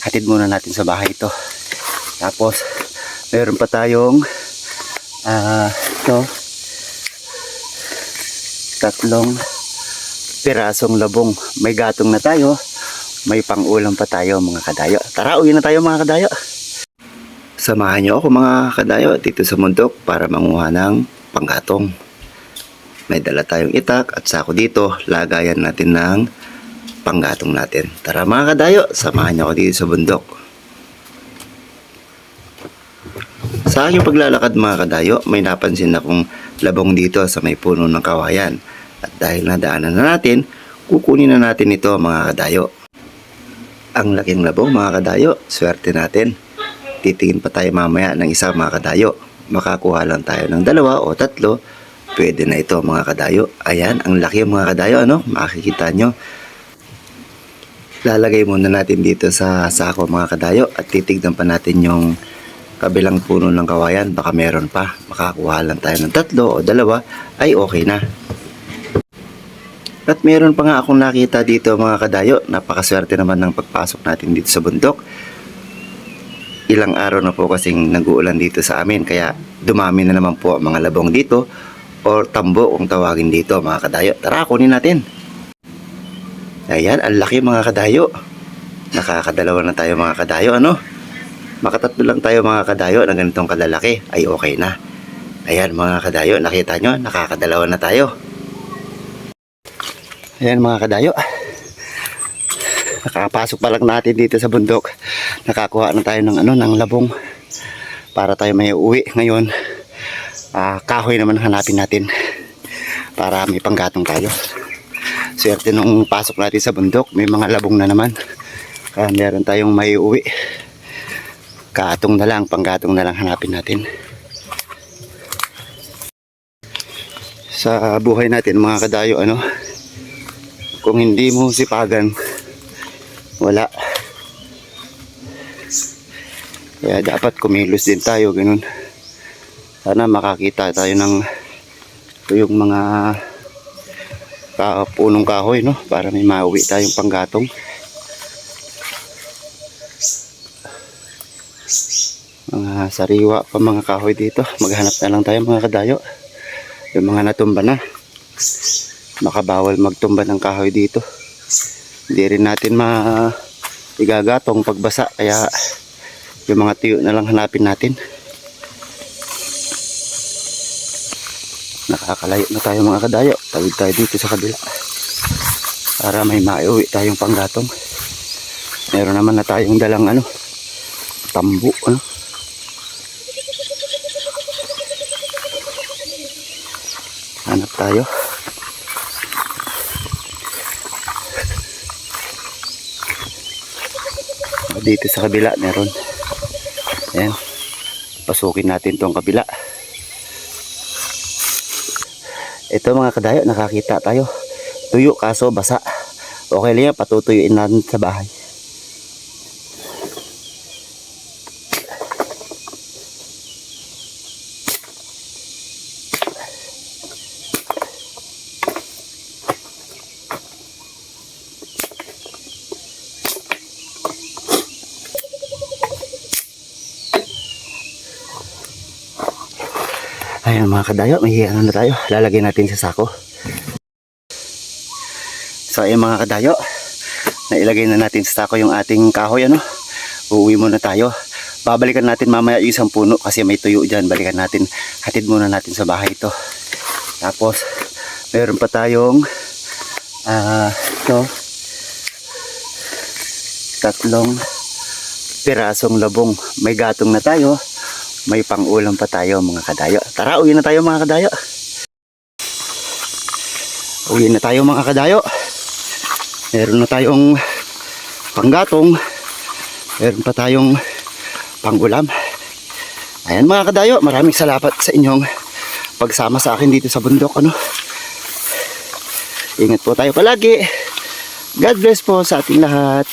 hatid muna natin sa bahay ito. Tapos, meron pa tayong ah ito tatlong pirasong labong. May gatong na tayo, may pangulam pa tayo mga kadayo. Tara, uwi na tayo mga kadayo. Samahan niyo ako mga kadayo dito sa mundok para manguha ng panggatong. May dala tayong itak at sako dito, lagayan natin ng panggatong natin. Tara mga kadayo, samahan niyo ako dito sa bundok. Sa aking paglalakad mga kadayo, may napansin akong labong dito sa may puno ng kawayan. At dahil nadaanan na natin, kukunin na natin ito mga kadayo. Ang laking labong mga kadayo, swerte natin. Titingin pa tayo mamaya ng isa mga kadayo. Makakuha lang tayo ng dalawa o tatlo. Pwede na ito mga kadayo. Ayan, ang laki mga kadayo, ano? Makikita nyo. Lalagay muna natin dito sa sako mga kadayo at titignan pa natin yung kabilang puno ng kawayan. Baka meron pa. Makakuha lang tayo ng tatlo o dalawa ay okay na. At meron pa nga akong nakita dito mga kadayo. Napakaswerte naman ng pagpasok natin dito sa bundok. Ilang araw na po kasing nag-uulan dito sa amin. Kaya dumami na naman po ang mga labong dito. Or tambo kung tawagin dito mga kadayo. Tara, kunin natin. Ayan, ang laki mga kadayo. Nakakadalawa na tayo mga kadayo, ano? Makatatlo lang tayo mga kadayo na ganitong kalalaki ay okay na. Ayan mga kadayo, nakita nyo, nakakadalawa na tayo. Ayan mga kadayo. Nakapasok pa lang natin dito sa bundok. Nakakuha na tayo ng ano ng labong para tayo may uwi ngayon. Ah, kahoy naman hanapin natin para may panggatong tayo. Swerte nung pasok natin sa bundok, may mga labong na naman. Kaya meron tayong may uwi. Katong na lang, panggatong na lang hanapin natin. Sa buhay natin mga kadayo, ano, kung hindi mo sipagan, wala. Kaya dapat kumilos din tayo, ganun. Sana makakita tayo ng yung mga ka, punong kahoy, no? Para may mauwi tayong panggatong. Mga sariwa pa mga kahoy dito. Maghanap na lang tayo mga kadayo. Yung mga natumba na. Makabawal magtumba ng kahoy dito. Hindi rin natin ma igagatong pagbasa. Kaya yung mga tiyo na lang hanapin natin. Nakakalayo na tayo mga kadayo. Tawid tayo dito sa kabila. Para may maiuwi tayong panggatong. Meron naman na tayong dalang ano. Tambo. Ano. Hanap tayo. Dito sa kabila meron. Ayan. Pasukin natin tong kabila. Ito mga kadayo, nakakita tayo. Tuyo kaso basa. Okay lang yan, patutuyuin natin sa bahay. Ayan mga kadayo, may ano na tayo. Lalagay natin sa sako. So ayan mga kadayo, nailagay na natin sa sako yung ating kahoy ano. Uuwi muna tayo. Babalikan natin mamaya yung isang puno kasi may tuyo dyan. Balikan natin, hatid muna natin sa bahay ito. Tapos, meron pa tayong ah ito tatlong pirasong labong. May gatong na tayo. May pangulam pa tayo mga kadayo. Tara, uwi na tayo mga kadayo. Uwi na tayo mga kadayo. Meron na tayong panggatong. Meron pa tayong pangulam. Ayan mga kadayo, maraming salamat sa inyong pagsama sa akin dito sa bundok. Ano? Ingat po tayo palagi. God bless po sa ating lahat.